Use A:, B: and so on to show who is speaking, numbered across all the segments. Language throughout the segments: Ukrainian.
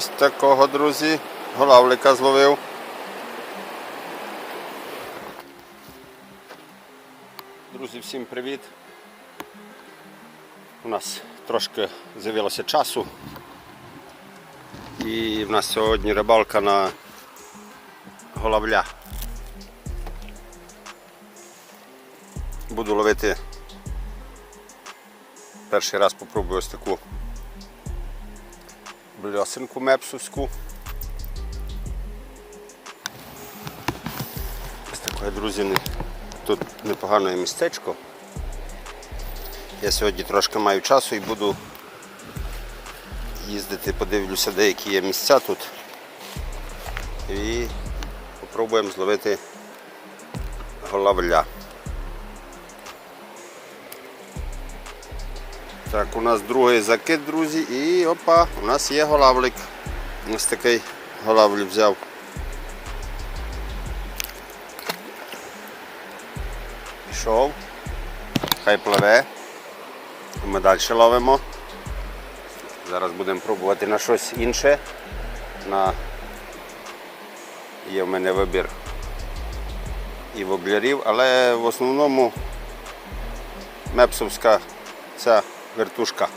A: Ось такого, друзі, голавлика зловив. Друзі, всім привіт. У нас трошки з'явилося часу. І в нас сьогодні рибалка на голавля. Буду ловити. Перший раз попробую ось таку бльосинку мепсовську. Ось таке, друзі, тут непогане містечко. Я сьогодні трошки маю часу і буду їздити, подивлюся, деякі є місця тут. І спробуємо зловити голавля. Так, у нас другий закид, друзі, і опа, у нас є голавлик. Ось такий голавль взяв. Пішов. Хай пливе. Ми далі ловимо. Зараз будемо пробувати на щось інше. На... Є в мене вибір і воблярів, але в основному мепсовська ця вертушка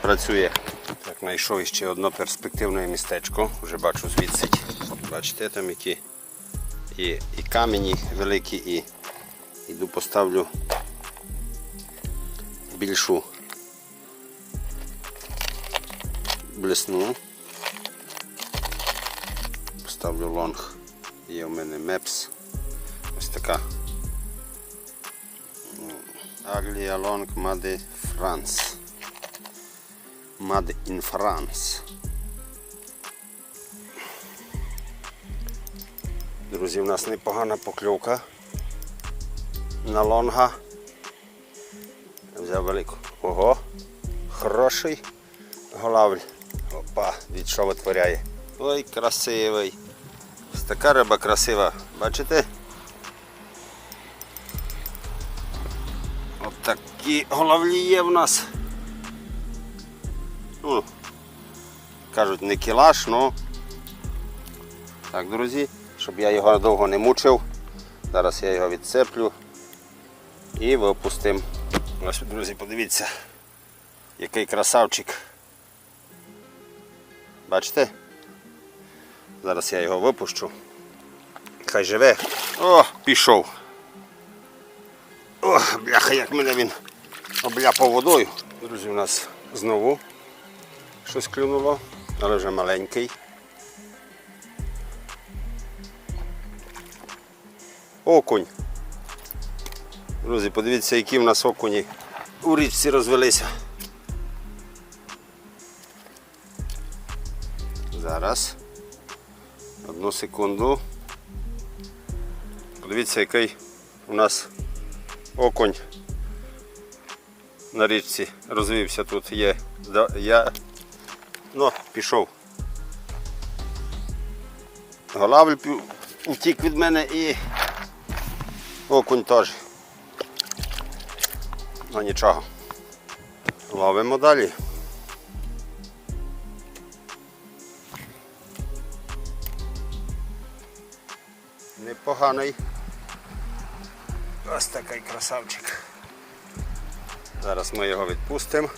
A: працює. Так, знайшов ще одне перспективне містечко, вже бачу звідси. Бачите, там які і, і камені великі, і йду поставлю більшу блесну. Поставлю лонг. Є у мене мепс. Ось така Aglia Long Made France. Made in France. Друзі, в нас непогана покльовка на лонга. Взяв велику. Ого, хороший голавль. Опа, від що витворяє. Ой, красивий. Ось така риба красива. Бачите? Такі головлі є в нас. Ну, кажуть, не кілаш, ну. Так, друзі, щоб я його довго не мучив. Зараз я його відцеплю і випустим. Ось, друзі, подивіться, який красавчик. Бачите? Зараз я його випущу. Хай живе. О, пішов. О, бляха, як мене він обляпав водою. Друзі, у нас знову щось клюнуло, але вже маленький. Окунь. Друзі, подивіться, які в нас окуні у річці розвелися. Зараз. Одну секунду. Подивіться, який у нас окунь на річці розвився тут є. Я ну, пішов. Голавль втік від мене і окунь теж. Ну нічого. Ловимо далі. Непоганий. Ось такий красавчик. Зараз ми його відпустимо.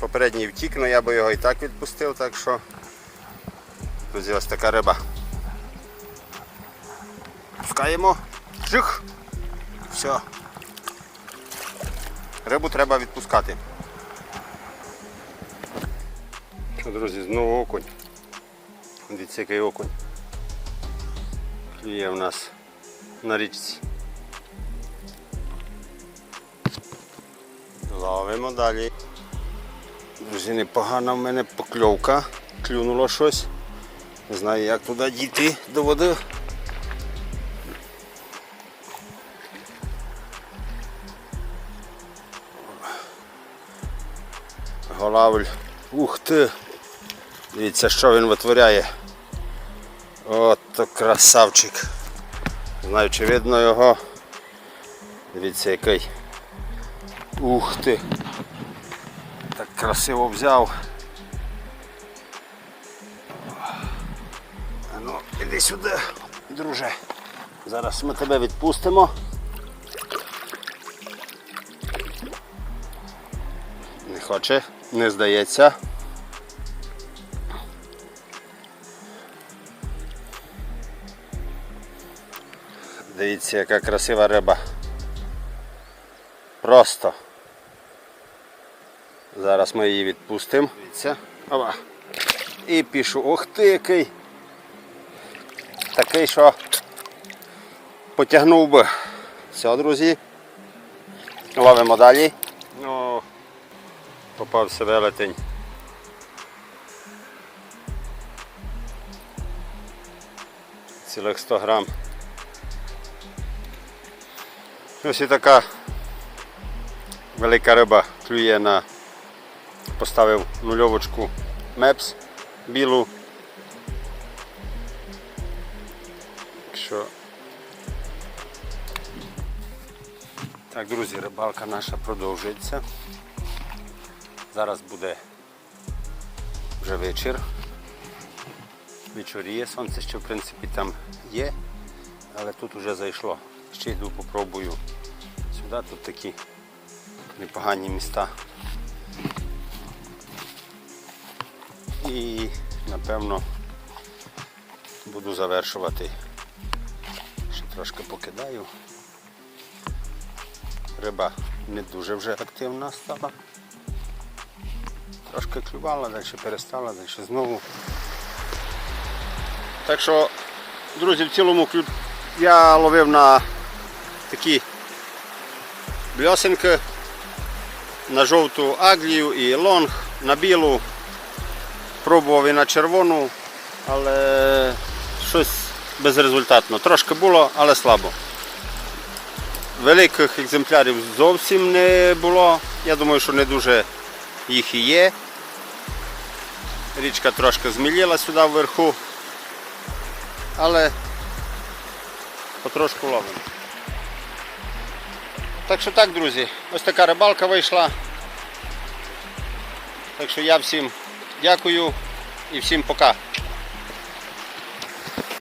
A: Попередній втік, але я би його і так відпустив, так що друзі, ось така риба. Пускаємо. Жих. Все. Рибу треба відпускати. Що, друзі, знову окунь. Дивіться, який окунь. Клює в нас на річці. Ловимо далі. Друзі, непогана в мене покльовка. Клюнуло щось. Не знаю як туди дійти до води. Голавль. Ух ти! Дивіться, що він витворяє. От красавчик. Ну, Знаю, чи видно його. Дивіться який. Ух ти! Так красиво взяв. Ну, іди сюди, друже. Зараз ми тебе відпустимо. Не хоче, не здається. Дивіться, яка красива риба. Просто. Зараз ми її відпустимо. Ова. І пішу. Ох ти який. Такий, що потягнув би. Все, друзі. Ловимо далі. Ну, попався велетень. Цілих 100 грам. Ось і така велика риба клює на поставив нульовочку Мепс білу. Що... Так, друзі, рибалка наша продовжується. Зараз буде вже вечір. Вечоріє, сонце ще в принципі там є, але тут вже зайшло. Ще йду попробую сюди, тут такі непогані міста. І напевно буду завершувати. Ще трошки покидаю. Риба не дуже вже активна стала. Трошки клювала, далі перестала, далі знову. Так що, друзі, в цілому я ловив на такі бльосинки, на жовту аглію і лонг, на білу. Пробував і на червону, але щось безрезультатно. Трошки було, але слабо. Великих екземплярів зовсім не було. Я думаю, що не дуже їх і є. Річка трошки зміліла сюди вверху, але потрошку ловимо. Так що так, друзі, ось така рибалка вийшла. Так що я всім дякую і всім пока.